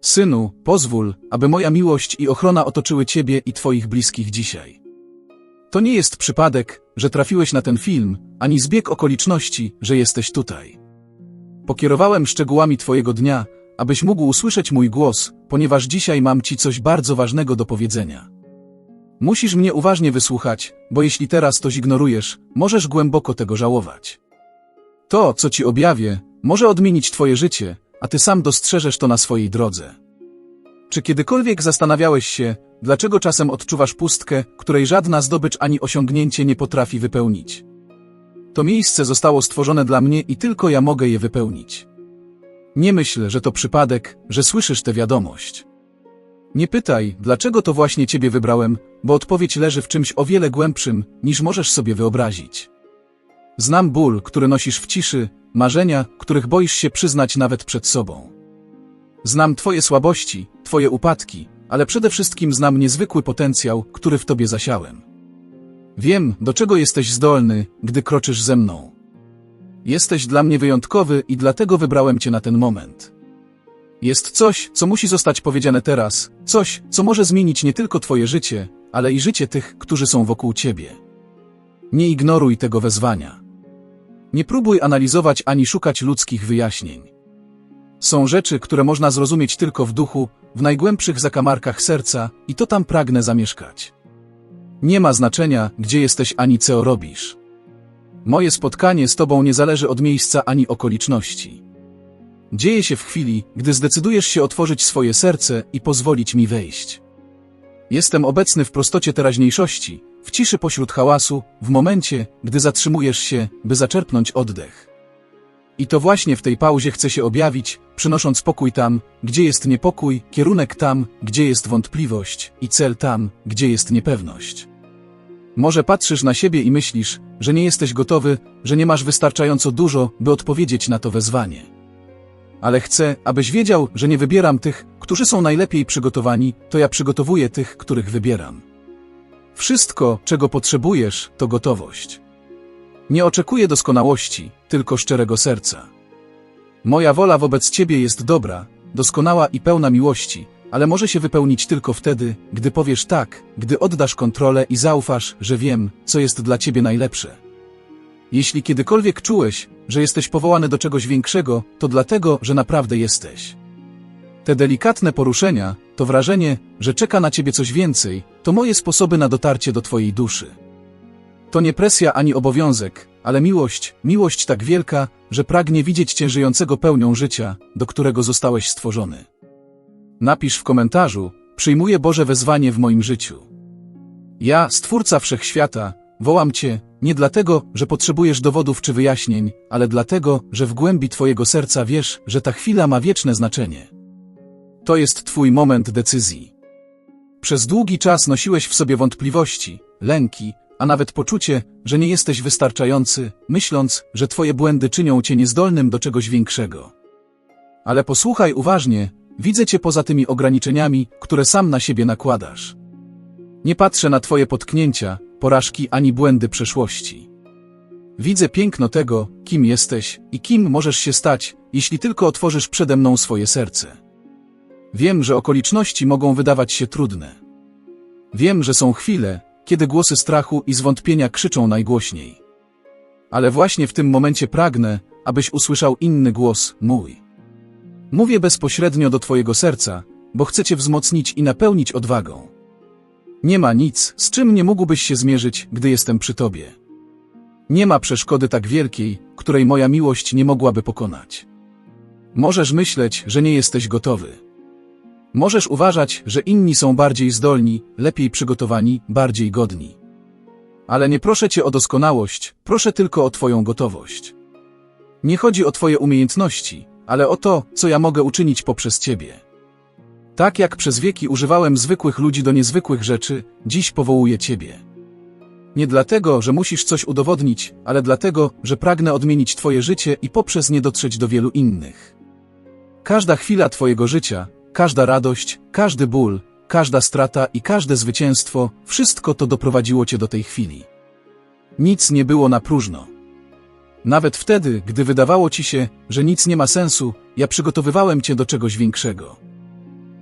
Synu, pozwól, aby moja miłość i ochrona otoczyły Ciebie i Twoich bliskich dzisiaj. To nie jest przypadek, że trafiłeś na ten film, ani zbieg okoliczności, że jesteś tutaj. Pokierowałem szczegółami Twojego dnia, abyś mógł usłyszeć mój głos, ponieważ dzisiaj mam Ci coś bardzo ważnego do powiedzenia. Musisz mnie uważnie wysłuchać, bo jeśli teraz to zignorujesz, możesz głęboko tego żałować. To, co Ci objawię, może odmienić Twoje życie, a Ty sam dostrzeżesz to na swojej drodze. Czy kiedykolwiek zastanawiałeś się, dlaczego czasem odczuwasz pustkę, której żadna zdobycz ani osiągnięcie nie potrafi wypełnić? To miejsce zostało stworzone dla mnie i tylko ja mogę je wypełnić. Nie myśl, że to przypadek, że słyszysz tę wiadomość. Nie pytaj, dlaczego to właśnie Ciebie wybrałem, bo odpowiedź leży w czymś o wiele głębszym, niż możesz sobie wyobrazić. Znam ból, który nosisz w ciszy, marzenia, których boisz się przyznać nawet przed sobą. Znam Twoje słabości, Twoje upadki, ale przede wszystkim znam niezwykły potencjał, który w Tobie zasiałem. Wiem, do czego jesteś zdolny, gdy kroczysz ze mną. Jesteś dla mnie wyjątkowy i dlatego wybrałem Cię na ten moment. Jest coś, co musi zostać powiedziane teraz, coś, co może zmienić nie tylko Twoje życie, ale i życie tych, którzy są wokół Ciebie. Nie ignoruj tego wezwania. Nie próbuj analizować ani szukać ludzkich wyjaśnień. Są rzeczy, które można zrozumieć tylko w duchu, w najgłębszych zakamarkach serca i to tam pragnę zamieszkać. Nie ma znaczenia, gdzie jesteś ani co robisz. Moje spotkanie z Tobą nie zależy od miejsca ani okoliczności. Dzieje się w chwili, gdy zdecydujesz się otworzyć swoje serce i pozwolić mi wejść. Jestem obecny w prostocie teraźniejszości, w ciszy pośród hałasu, w momencie, gdy zatrzymujesz się, by zaczerpnąć oddech. I to właśnie w tej pauzie chcę się objawić, przynosząc pokój tam, gdzie jest niepokój, kierunek tam, gdzie jest wątpliwość i cel tam, gdzie jest niepewność. Może patrzysz na siebie i myślisz, że nie jesteś gotowy, że nie masz wystarczająco dużo, by odpowiedzieć na to wezwanie. Ale chcę, abyś wiedział, że nie wybieram tych, którzy są najlepiej przygotowani, to ja przygotowuję tych, których wybieram. Wszystko, czego potrzebujesz, to gotowość. Nie oczekuję doskonałości, tylko szczerego serca. Moja wola wobec Ciebie jest dobra, doskonała i pełna miłości, ale może się wypełnić tylko wtedy, gdy powiesz tak, gdy oddasz kontrolę i zaufasz, że wiem, co jest dla Ciebie najlepsze. Jeśli kiedykolwiek czułeś, że jesteś powołany do czegoś większego, to dlatego, że naprawdę jesteś. Te delikatne poruszenia, to wrażenie, że czeka na ciebie coś więcej, to moje sposoby na dotarcie do twojej duszy. To nie presja ani obowiązek, ale miłość, miłość tak wielka, że pragnie widzieć cię żyjącego pełnią życia, do którego zostałeś stworzony. Napisz w komentarzu, przyjmuję Boże wezwanie w moim życiu. Ja, Stwórca Wszechświata, wołam Cię, nie dlatego, że potrzebujesz dowodów czy wyjaśnień, ale dlatego, że w głębi Twojego serca wiesz, że ta chwila ma wieczne znaczenie. To jest Twój moment decyzji. Przez długi czas nosiłeś w sobie wątpliwości, lęki, a nawet poczucie, że nie jesteś wystarczający, myśląc, że Twoje błędy czynią Cię niezdolnym do czegoś większego. Ale posłuchaj uważnie, widzę Cię poza tymi ograniczeniami, które sam na siebie nakładasz. Nie patrzę na Twoje potknięcia, porażki ani błędy przeszłości. Widzę piękno tego, kim jesteś i kim możesz się stać, jeśli tylko otworzysz przede mną swoje serce. Wiem, że okoliczności mogą wydawać się trudne. Wiem, że są chwile, kiedy głosy strachu i zwątpienia krzyczą najgłośniej. Ale właśnie w tym momencie pragnę, abyś usłyszał inny głos, mój. Mówię bezpośrednio do Twojego serca, bo chcę Cię wzmocnić i napełnić odwagą. Nie ma nic, z czym nie mógłbyś się zmierzyć, gdy jestem przy Tobie. Nie ma przeszkody tak wielkiej, której moja miłość nie mogłaby pokonać. Możesz myśleć, że nie jesteś gotowy. Możesz uważać, że inni są bardziej zdolni, lepiej przygotowani, bardziej godni. Ale nie proszę Cię o doskonałość, proszę tylko o Twoją gotowość. Nie chodzi o Twoje umiejętności, ale o to, co ja mogę uczynić poprzez Ciebie. Tak jak przez wieki używałem zwykłych ludzi do niezwykłych rzeczy, dziś powołuję Ciebie. Nie dlatego, że musisz coś udowodnić, ale dlatego, że pragnę odmienić Twoje życie i poprzez nie dotrzeć do wielu innych. Każda chwila Twojego życia, każda radość, każdy ból, każda strata i każde zwycięstwo, wszystko to doprowadziło Cię do tej chwili. Nic nie było na próżno. Nawet wtedy, gdy wydawało Ci się, że nic nie ma sensu, ja przygotowywałem Cię do czegoś większego.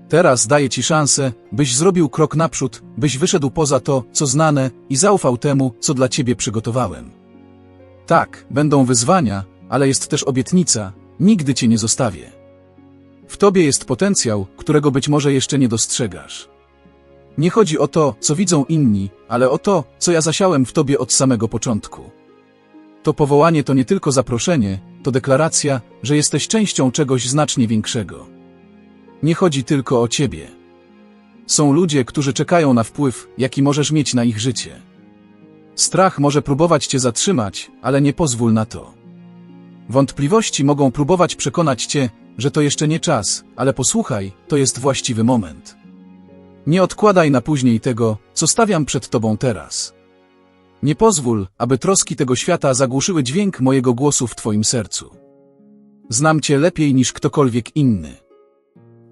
Teraz daję ci szansę, byś zrobił krok naprzód, byś wyszedł poza to, co znane i zaufał temu, co dla ciebie przygotowałem. Tak, będą wyzwania, ale jest też obietnica, nigdy cię nie zostawię. W tobie jest potencjał, którego być może jeszcze nie dostrzegasz. Nie chodzi o to, co widzą inni, ale o to, co ja zasiałem w tobie od samego początku. To powołanie to nie tylko zaproszenie, to deklaracja, że jesteś częścią czegoś znacznie większego. Nie chodzi tylko o ciebie. Są ludzie, którzy czekają na wpływ, jaki możesz mieć na ich życie. Strach może próbować cię zatrzymać, ale nie pozwól na to. Wątpliwości mogą próbować przekonać cię, że to jeszcze nie czas, ale posłuchaj, to jest właściwy moment. Nie odkładaj na później tego, co stawiam przed tobą teraz. Nie pozwól, aby troski tego świata zagłuszyły dźwięk mojego głosu w twoim sercu. Znam cię lepiej niż ktokolwiek inny.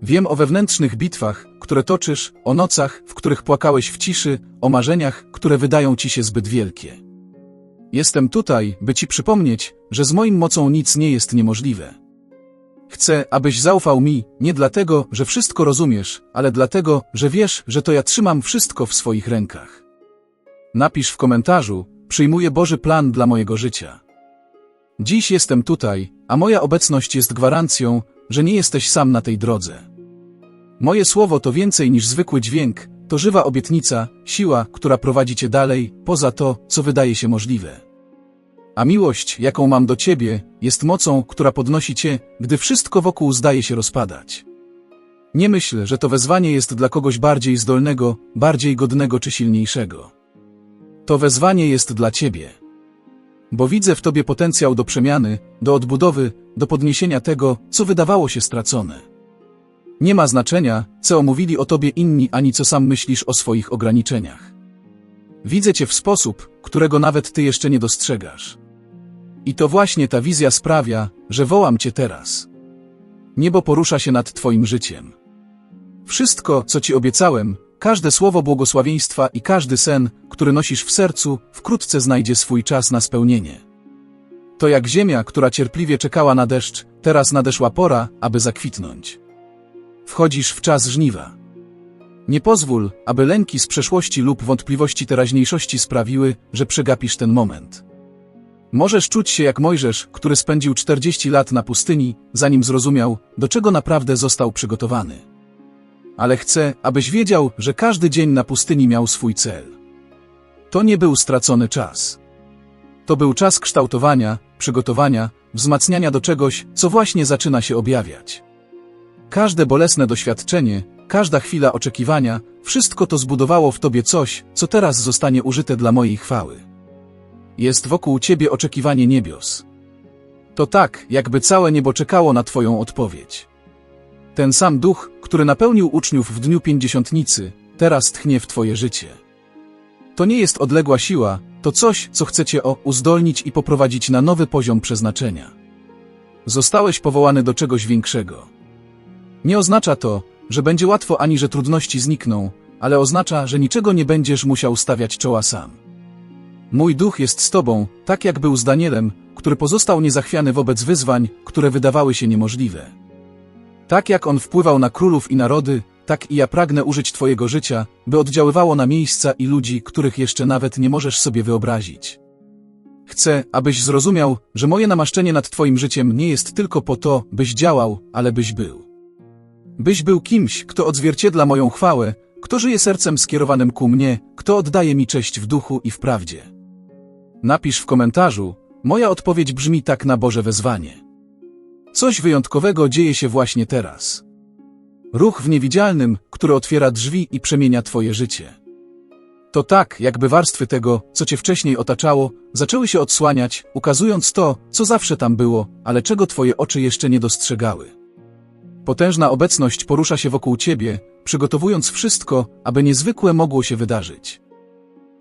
Wiem o wewnętrznych bitwach, które toczysz, o nocach, w których płakałeś w ciszy, o marzeniach, które wydają ci się zbyt wielkie. Jestem tutaj, by ci przypomnieć, że z moim mocą nic nie jest niemożliwe. Chcę, abyś zaufał mi, nie dlatego, że wszystko rozumiesz, ale dlatego, że wiesz, że to ja trzymam wszystko w swoich rękach. Napisz w komentarzu, przyjmuję Boży plan dla mojego życia. Dziś jestem tutaj, a moja obecność jest gwarancją, że nie jesteś sam na tej drodze. Moje słowo to więcej niż zwykły dźwięk, to żywa obietnica, siła, która prowadzi cię dalej, poza to, co wydaje się możliwe. A miłość, jaką mam do ciebie, jest mocą, która podnosi cię, gdy wszystko wokół zdaje się rozpadać. Nie myśl, że to wezwanie jest dla kogoś bardziej zdolnego, bardziej godnego czy silniejszego. To wezwanie jest dla ciebie. Bo widzę w tobie potencjał do przemiany, do odbudowy, do podniesienia tego, co wydawało się stracone. Nie ma znaczenia, co omówili o tobie inni, ani co sam myślisz o swoich ograniczeniach. Widzę cię w sposób, którego nawet ty jeszcze nie dostrzegasz. I to właśnie ta wizja sprawia, że wołam cię teraz. Niebo porusza się nad twoim życiem. Wszystko, co ci obiecałem, każde słowo błogosławieństwa i każdy sen, który nosisz w sercu, wkrótce znajdzie swój czas na spełnienie. To jak ziemia, która cierpliwie czekała na deszcz, teraz nadeszła pora, aby zakwitnąć. Wchodzisz w czas żniwa. Nie pozwól, aby lęki z przeszłości lub wątpliwości teraźniejszości sprawiły, że przegapisz ten moment. Możesz czuć się jak Mojżesz, który spędził 40 lat na pustyni, zanim zrozumiał, do czego naprawdę został przygotowany. Ale chcę, abyś wiedział, że każdy dzień na pustyni miał swój cel. To nie był stracony czas. To był czas kształtowania, przygotowania, wzmacniania do czegoś, co właśnie zaczyna się objawiać. Każde bolesne doświadczenie, każda chwila oczekiwania, wszystko to zbudowało w tobie coś, co teraz zostanie użyte dla mojej chwały. Jest wokół ciebie oczekiwanie niebios. To tak, jakby całe niebo czekało na twoją odpowiedź. Ten sam duch, który napełnił uczniów w dniu pięćdziesiątnicy, teraz tchnie w twoje życie. To nie jest odległa siła, to coś, co chcecie o uzdolnić i poprowadzić na nowy poziom przeznaczenia. Zostałeś powołany do czegoś większego. Nie oznacza to, że będzie łatwo ani że trudności znikną, ale oznacza, że niczego nie będziesz musiał stawiać czoła sam. Mój duch jest z tobą, tak jak był z Danielem, który pozostał niezachwiany wobec wyzwań, które wydawały się niemożliwe. Tak jak on wpływał na królów i narody, tak i ja pragnę użyć twojego życia, by oddziaływało na miejsca i ludzi, których jeszcze nawet nie możesz sobie wyobrazić. Chcę, abyś zrozumiał, że moje namaszczenie nad twoim życiem nie jest tylko po to, byś działał, ale byś był. Byś był kimś, kto odzwierciedla moją chwałę, kto żyje sercem skierowanym ku mnie, kto oddaje mi cześć w duchu i w prawdzie. Napisz w komentarzu, moja odpowiedź brzmi tak na Boże wezwanie. Coś wyjątkowego dzieje się właśnie teraz. Ruch w niewidzialnym, który otwiera drzwi i przemienia Twoje życie. To tak, jakby warstwy tego, co Cię wcześniej otaczało, zaczęły się odsłaniać, ukazując to, co zawsze tam było, ale czego Twoje oczy jeszcze nie dostrzegały. Potężna obecność porusza się wokół Ciebie, przygotowując wszystko, aby niezwykłe mogło się wydarzyć.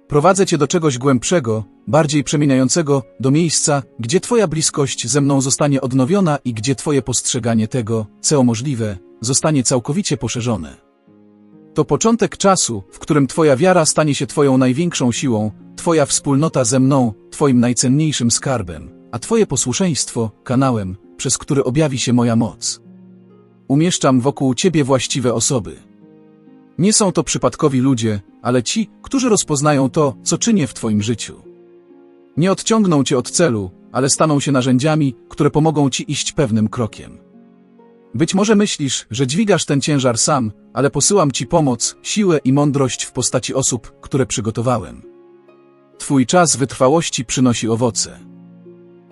Prowadzę Cię do czegoś głębszego, bardziej przemieniającego, do miejsca, gdzie Twoja bliskość ze mną zostanie odnowiona i gdzie Twoje postrzeganie tego, co możliwe, zostanie całkowicie poszerzone. To początek czasu, w którym Twoja wiara stanie się Twoją największą siłą, Twoja wspólnota ze mną, Twoim najcenniejszym skarbem, a Twoje posłuszeństwo kanałem, przez który objawi się moja moc. umieszczam wokół ciebie właściwe osoby. Nie są to przypadkowi ludzie, ale ci, którzy rozpoznają to, co czynię w twoim życiu. Nie odciągną cię od celu, ale staną się narzędziami, które pomogą ci iść pewnym krokiem. Być może myślisz, że dźwigasz ten ciężar sam, ale posyłam ci pomoc, siłę i mądrość w postaci osób, które przygotowałem. Twój czas wytrwałości przynosi owoce.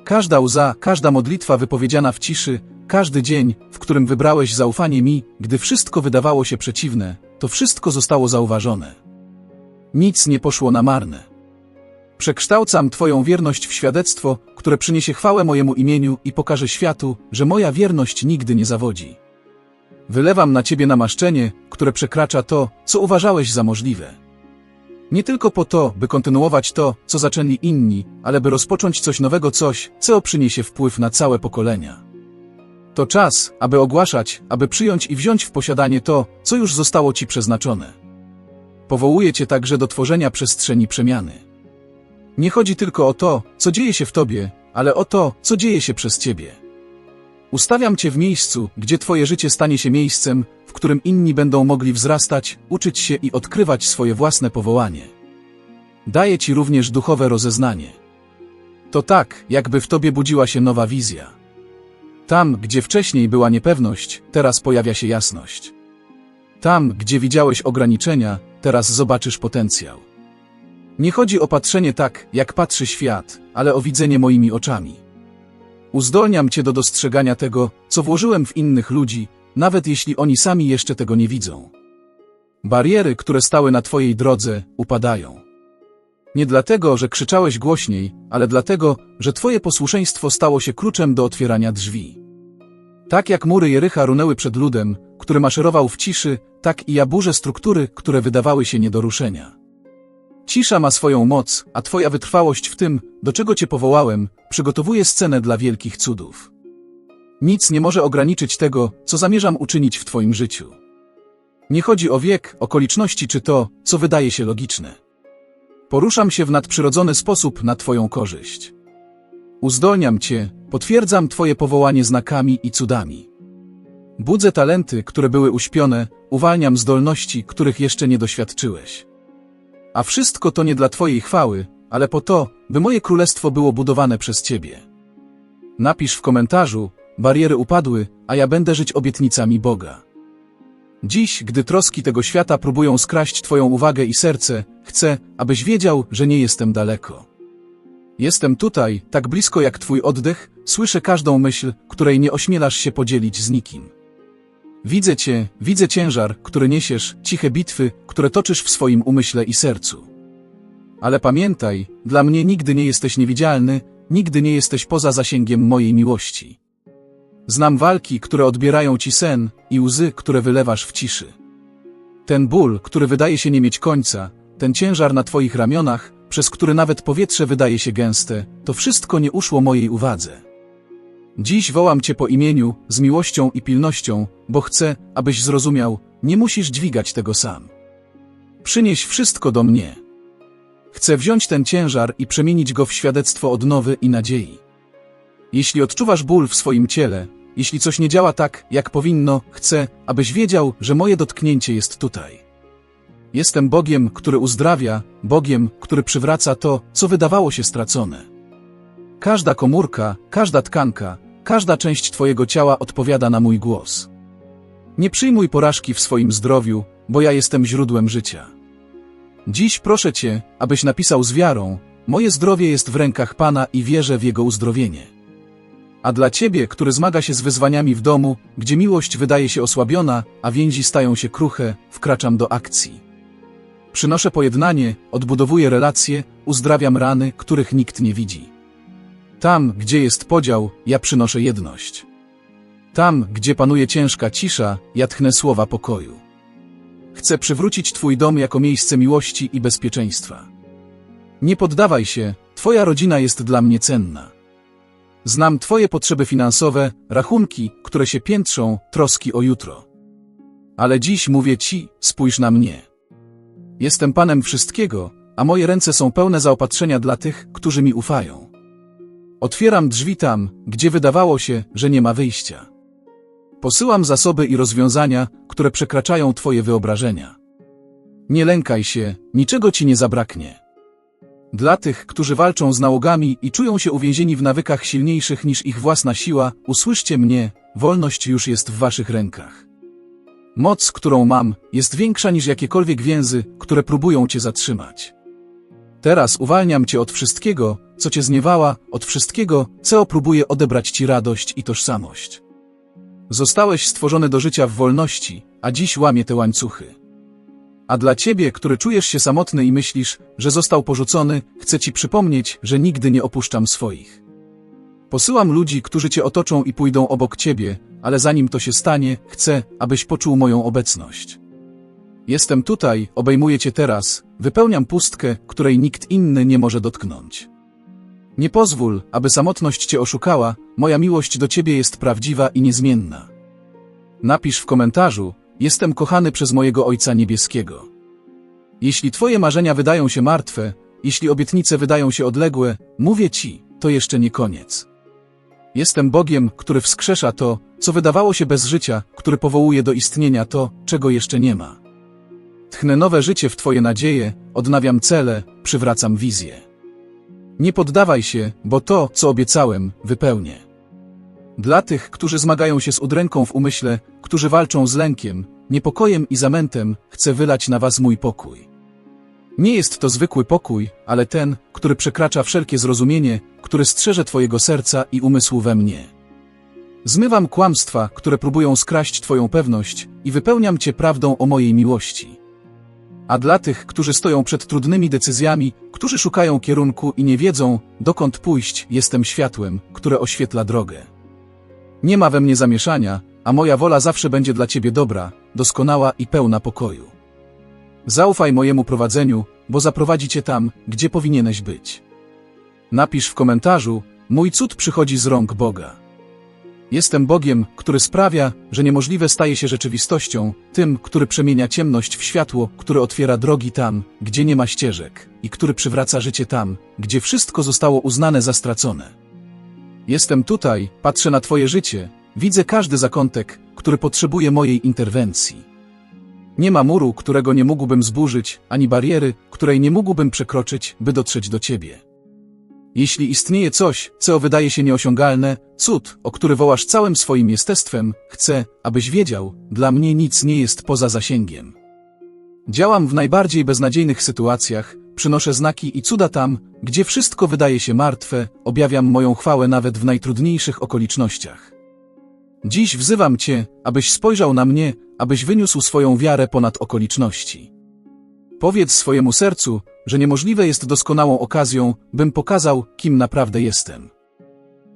Każda łza, każda modlitwa wypowiedziana w ciszy, każdy dzień, w którym wybrałeś zaufanie mi, gdy wszystko wydawało się przeciwne, to wszystko zostało zauważone. Nic nie poszło na marne. Przekształcam Twoją wierność w świadectwo, które przyniesie chwałę mojemu imieniu i pokaże światu, że moja wierność nigdy nie zawodzi. Wylewam na Ciebie namaszczenie, które przekracza to, co uważałeś za możliwe. Nie tylko po to, by kontynuować to, co zaczęli inni, ale by rozpocząć coś nowego, coś, co przyniesie wpływ na całe pokolenia. To czas, aby ogłaszać, aby przyjąć i wziąć w posiadanie to, co już zostało Ci przeznaczone. Powołuję Cię także do tworzenia przestrzeni przemiany. Nie chodzi tylko o to, co dzieje się w Tobie, ale o to, co dzieje się przez Ciebie. Ustawiam Cię w miejscu, gdzie Twoje życie stanie się miejscem, w którym inni będą mogli wzrastać, uczyć się i odkrywać swoje własne powołanie. Daję Ci również duchowe rozeznanie. To tak, jakby w Tobie budziła się nowa wizja. Tam, gdzie wcześniej była niepewność, teraz pojawia się jasność. Tam, gdzie widziałeś ograniczenia, teraz zobaczysz potencjał. Nie chodzi o patrzenie tak, jak patrzy świat, ale o widzenie moimi oczami. Uzdolniam Cię do dostrzegania tego, co włożyłem w innych ludzi, nawet jeśli oni sami jeszcze tego nie widzą. Bariery, które stały na Twojej drodze, upadają. Nie dlatego, że krzyczałeś głośniej, ale dlatego, że Twoje posłuszeństwo stało się kluczem do otwierania drzwi. Tak jak mury Jericha runęły przed ludem, który maszerował w ciszy, tak i ja burzę struktury, które wydawały się nie do ruszenia. Cisza ma swoją moc, a Twoja wytrwałość w tym, do czego Cię powołałem, przygotowuje scenę dla wielkich cudów. Nic nie może ograniczyć tego, co zamierzam uczynić w Twoim życiu. Nie chodzi o wiek, okoliczności czy to, co wydaje się logiczne. Poruszam się w nadprzyrodzony sposób na Twoją korzyść. Uzdolniam Cię, potwierdzam Twoje powołanie znakami i cudami. Budzę talenty, które były uśpione, uwalniam zdolności, których jeszcze nie doświadczyłeś. A wszystko to nie dla Twojej chwały, ale po to, by moje królestwo było budowane przez Ciebie. Napisz w komentarzu, bariery upadły, a ja będę żyć obietnicami Boga. Dziś, gdy troski tego świata próbują skraść Twoją uwagę i serce, chcę, abyś wiedział, że nie jestem daleko. Jestem tutaj, tak blisko jak Twój oddech, słyszę każdą myśl, której nie ośmielasz się podzielić z nikim. Widzę Cię, widzę ciężar, który niesiesz, ciche bitwy, które toczysz w swoim umyśle i sercu. Ale pamiętaj, dla mnie nigdy nie jesteś niewidzialny, nigdy nie jesteś poza zasięgiem mojej miłości. Znam walki, które odbierają ci sen i łzy, które wylewasz w ciszy. Ten ból, który wydaje się nie mieć końca, ten ciężar na twoich ramionach, przez który nawet powietrze wydaje się gęste, to wszystko nie uszło mojej uwadze. Dziś wołam cię po imieniu, z miłością i pilnością, bo chcę, abyś zrozumiał, nie musisz dźwigać tego sam. Przynieś wszystko do mnie. Chcę wziąć ten ciężar i przemienić go w świadectwo odnowy i nadziei. Jeśli odczuwasz ból w swoim ciele, jeśli coś nie działa tak, jak powinno, chcę, abyś wiedział, że moje dotknięcie jest tutaj. Jestem Bogiem, który uzdrawia, Bogiem, który przywraca to, co wydawało się stracone. Każda komórka, każda tkanka, każda część Twojego ciała odpowiada na mój głos. Nie przyjmuj porażki w swoim zdrowiu, bo ja jestem źródłem życia. Dziś proszę Cię, abyś napisał z wiarą, moje zdrowie jest w rękach Pana i wierzę w Jego uzdrowienie. A dla Ciebie, który zmaga się z wyzwaniami w domu, gdzie miłość wydaje się osłabiona, a więzi stają się kruche, wkraczam do akcji. Przynoszę pojednanie, odbudowuję relacje, uzdrawiam rany, których nikt nie widzi. Tam, gdzie jest podział, ja przynoszę jedność. Tam, gdzie panuje ciężka cisza, ja tchnę słowa pokoju. Chcę przywrócić Twój dom jako miejsce miłości i bezpieczeństwa. Nie poddawaj się, Twoja rodzina jest dla mnie cenna. Znam Twoje potrzeby finansowe, rachunki, które się piętrzą, troski o jutro. Ale dziś mówię Ci, spójrz na mnie. Jestem Panem wszystkiego, a moje ręce są pełne zaopatrzenia dla tych, którzy mi ufają. Otwieram drzwi tam, gdzie wydawało się, że nie ma wyjścia. Posyłam zasoby i rozwiązania, które przekraczają Twoje wyobrażenia. Nie lękaj się, niczego Ci nie zabraknie. Dla tych, którzy walczą z nałogami i czują się uwięzieni w nawykach silniejszych niż ich własna siła, usłyszcie mnie, wolność już jest w Waszych rękach. Moc, którą mam, jest większa niż jakiekolwiek więzy, które próbują Cię zatrzymać. Teraz uwalniam Cię od wszystkiego, co Cię zniewała, od wszystkiego, co próbuje odebrać Ci radość i tożsamość. Zostałeś stworzony do życia w wolności, a dziś łamie te łańcuchy. A dla Ciebie, który czujesz się samotny i myślisz, że został porzucony, chcę Ci przypomnieć, że nigdy nie opuszczam swoich. Posyłam ludzi, którzy Cię otoczą i pójdą obok Ciebie, ale zanim to się stanie, chcę, abyś poczuł moją obecność. Jestem tutaj, obejmuję Cię teraz, wypełniam pustkę, której nikt inny nie może dotknąć. Nie pozwól, aby samotność Cię oszukała, moja miłość do Ciebie jest prawdziwa i niezmienna. Napisz w komentarzu, jestem kochany przez mojego Ojca Niebieskiego. Jeśli Twoje marzenia wydają się martwe, jeśli obietnice wydają się odległe, mówię Ci, to jeszcze nie koniec. Jestem Bogiem, który wskrzesza to, co wydawało się bez życia, który powołuje do istnienia to, czego jeszcze nie ma. Tchnę nowe życie w Twoje nadzieje, odnawiam cele, przywracam wizję. Nie poddawaj się, bo to, co obiecałem, wypełnię. Dla tych, którzy zmagają się z udręką w umyśle, którzy walczą z lękiem, niepokojem i zamętem, chcę wylać na Was mój pokój. Nie jest to zwykły pokój, ale ten, który przekracza wszelkie zrozumienie, który strzeże Twojego serca i umysłu we mnie. Zmywam kłamstwa, które próbują skraść Twoją pewność i wypełniam Cię prawdą o mojej miłości. A dla tych, którzy stoją przed trudnymi decyzjami, którzy szukają kierunku i nie wiedzą, dokąd pójść, jestem światłem, które oświetla drogę. Nie ma we mnie zamieszania, a moja wola zawsze będzie dla Ciebie dobra, doskonała i pełna pokoju. Zaufaj mojemu prowadzeniu, bo zaprowadzi Cię tam, gdzie powinieneś być. Napisz w komentarzu, mój cud przychodzi z rąk Boga. Jestem Bogiem, który sprawia, że niemożliwe staje się rzeczywistością, tym, który przemienia ciemność w światło, który otwiera drogi tam, gdzie nie ma ścieżek, i który przywraca życie tam, gdzie wszystko zostało uznane za stracone. Jestem tutaj, patrzę na Twoje życie, widzę każdy zakątek, który potrzebuje mojej interwencji. Nie ma muru, którego nie mógłbym zburzyć, ani bariery, której nie mógłbym przekroczyć, by dotrzeć do Ciebie. Jeśli istnieje coś, co wydaje się nieosiągalne, cud, o który wołasz całym swoim jestestwem, chcę, abyś wiedział, dla mnie nic nie jest poza zasięgiem. Działam w najbardziej beznadziejnych sytuacjach, przynoszę znaki i cuda tam, gdzie wszystko wydaje się martwe, objawiam moją chwałę nawet w najtrudniejszych okolicznościach. Dziś wzywam Cię, abyś spojrzał na mnie, abyś wyniósł swoją wiarę ponad okoliczności. Powiedz swojemu sercu, że niemożliwe jest doskonałą okazją, bym pokazał, kim naprawdę jestem.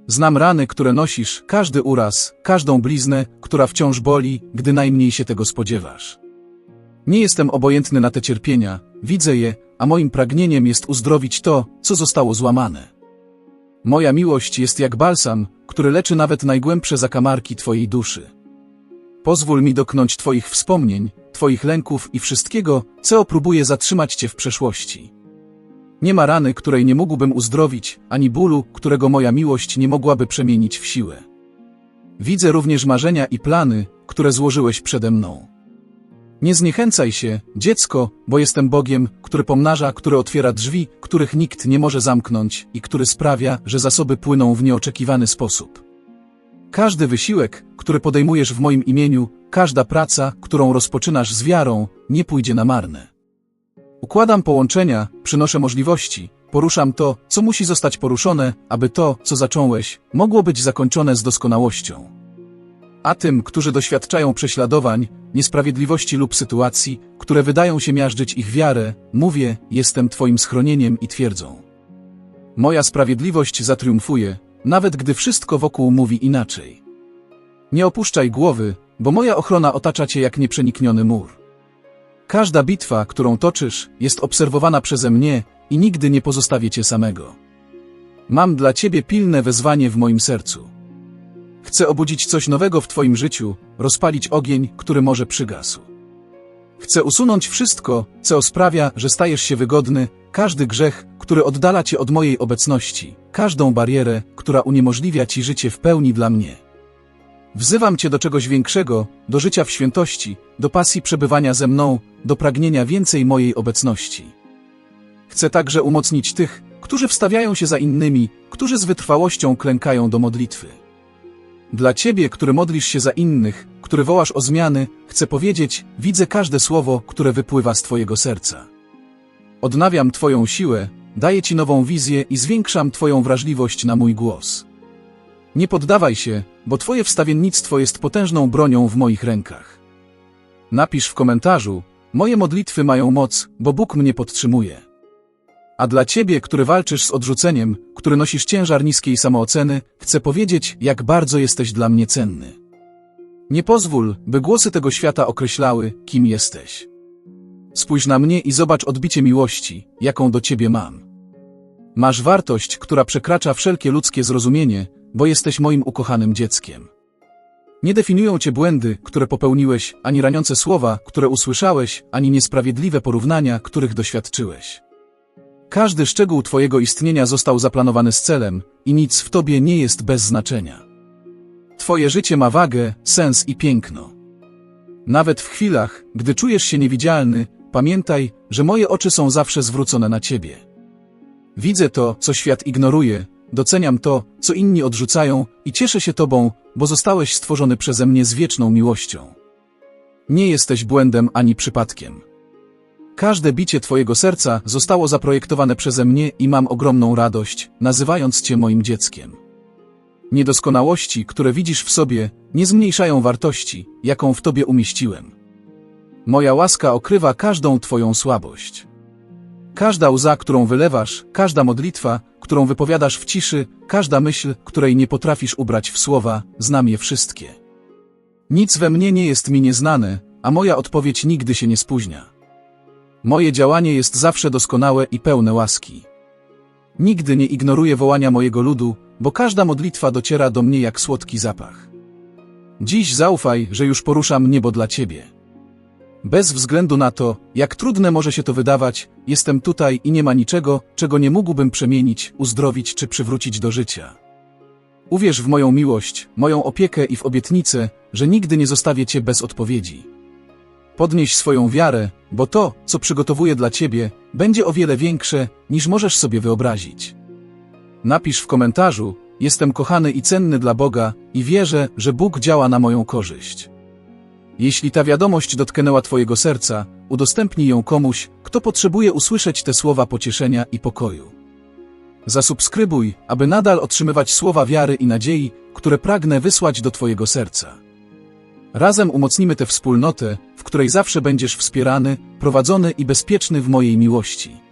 Znam rany, które nosisz, każdy uraz, każdą bliznę, która wciąż boli, gdy najmniej się tego spodziewasz. Nie jestem obojętny na te cierpienia, widzę je, a moim pragnieniem jest uzdrowić to, co zostało złamane. Moja miłość jest jak balsam, który leczy nawet najgłębsze zakamarki Twojej duszy. Pozwól mi doknąć Twoich wspomnień, Twoich lęków i wszystkiego, co próbuje zatrzymać Cię w przeszłości. Nie ma rany, której nie mógłbym uzdrowić, ani bólu, którego moja miłość nie mogłaby przemienić w siłę. Widzę również marzenia i plany, które złożyłeś przede mną. Nie zniechęcaj się, dziecko, bo jestem Bogiem, który pomnaża, który otwiera drzwi, których nikt nie może zamknąć i który sprawia, że zasoby płyną w nieoczekiwany sposób. Każdy wysiłek, który podejmujesz w moim imieniu, każda praca, którą rozpoczynasz z wiarą, nie pójdzie na marne. Układam połączenia, przynoszę możliwości, poruszam to, co musi zostać poruszone, aby to, co zacząłeś, mogło być zakończone z doskonałością. A tym, którzy doświadczają prześladowań, niesprawiedliwości lub sytuacji, które wydają się miażdżyć ich wiarę, mówię, jestem Twoim schronieniem i twierdzą. Moja sprawiedliwość zatriumfuje, nawet gdy wszystko wokół mówi inaczej. Nie opuszczaj głowy, bo moja ochrona otacza cię jak nieprzenikniony mur. Każda bitwa, którą toczysz, jest obserwowana przeze mnie i nigdy nie pozostawię cię samego. Mam dla ciebie pilne wezwanie w moim sercu. Chcę obudzić coś nowego w twoim życiu, rozpalić ogień, który może przygasł. Chcę usunąć wszystko, co sprawia, że stajesz się wygodny, każdy grzech, który oddala cię od mojej obecności, każdą barierę, która uniemożliwia ci życie w pełni dla mnie. Wzywam Cię do czegoś większego, do życia w świętości, do pasji przebywania ze mną, do pragnienia więcej mojej obecności. Chcę także umocnić tych, którzy wstawiają się za innymi, którzy z wytrwałością klękają do modlitwy. Dla Ciebie, który modlisz się za innych, który wołasz o zmiany, chcę powiedzieć, widzę każde słowo, które wypływa z Twojego serca. Odnawiam Twoją siłę, daję Ci nową wizję i zwiększam Twoją wrażliwość na mój głos. Nie poddawaj się, bo Twoje wstawiennictwo jest potężną bronią w moich rękach. Napisz w komentarzu, moje modlitwy mają moc, bo Bóg mnie podtrzymuje. A dla Ciebie, który walczysz z odrzuceniem, który nosisz ciężar niskiej samooceny, chcę powiedzieć, jak bardzo jesteś dla mnie cenny. Nie pozwól, by głosy tego świata określały, kim jesteś. Spójrz na mnie i zobacz odbicie miłości, jaką do Ciebie mam. Masz wartość, która przekracza wszelkie ludzkie zrozumienie, bo jesteś moim ukochanym dzieckiem. Nie definiują cię błędy, które popełniłeś, ani raniące słowa, które usłyszałeś, ani niesprawiedliwe porównania, których doświadczyłeś. Każdy szczegół twojego istnienia został zaplanowany z celem i nic w tobie nie jest bez znaczenia. Twoje życie ma wagę, sens i piękno. Nawet w chwilach, gdy czujesz się niewidzialny, pamiętaj, że moje oczy są zawsze zwrócone na ciebie. Widzę to, co świat ignoruje, doceniam to, co inni odrzucają i cieszę się Tobą, bo zostałeś stworzony przeze mnie z wieczną miłością. Nie jesteś błędem ani przypadkiem. Każde bicie Twojego serca zostało zaprojektowane przeze mnie i mam ogromną radość, nazywając Cię moim dzieckiem. Niedoskonałości, które widzisz w sobie, nie zmniejszają wartości, jaką w Tobie umieściłem. Moja łaska okrywa każdą Twoją słabość. Każda łza, którą wylewasz, każda modlitwa, którą wypowiadasz w ciszy, każda myśl, której nie potrafisz ubrać w słowa, znam je wszystkie. Nic we mnie nie jest mi nieznane, a moja odpowiedź nigdy się nie spóźnia. Moje działanie jest zawsze doskonałe i pełne łaski. Nigdy nie ignoruję wołania mojego ludu, bo każda modlitwa dociera do mnie jak słodki zapach. Dziś zaufaj, że już poruszam niebo dla Ciebie. Bez względu na to, jak trudne może się to wydawać, jestem tutaj i nie ma niczego, czego nie mógłbym przemienić, uzdrowić czy przywrócić do życia. Uwierz w moją miłość, moją opiekę i w obietnicę, że nigdy nie zostawię Cię bez odpowiedzi. Podnieś swoją wiarę, bo to, co przygotowuję dla Ciebie, będzie o wiele większe, niż możesz sobie wyobrazić. Napisz w komentarzu, jestem kochany i cenny dla Boga i wierzę, że Bóg działa na moją korzyść. Jeśli ta wiadomość dotknęła Twojego serca, udostępnij ją komuś, kto potrzebuje usłyszeć te słowa pocieszenia i pokoju. Zasubskrybuj, aby nadal otrzymywać słowa wiary i nadziei, które pragnę wysłać do Twojego serca. Razem umocnimy tę wspólnotę, w której zawsze będziesz wspierany, prowadzony i bezpieczny w mojej miłości.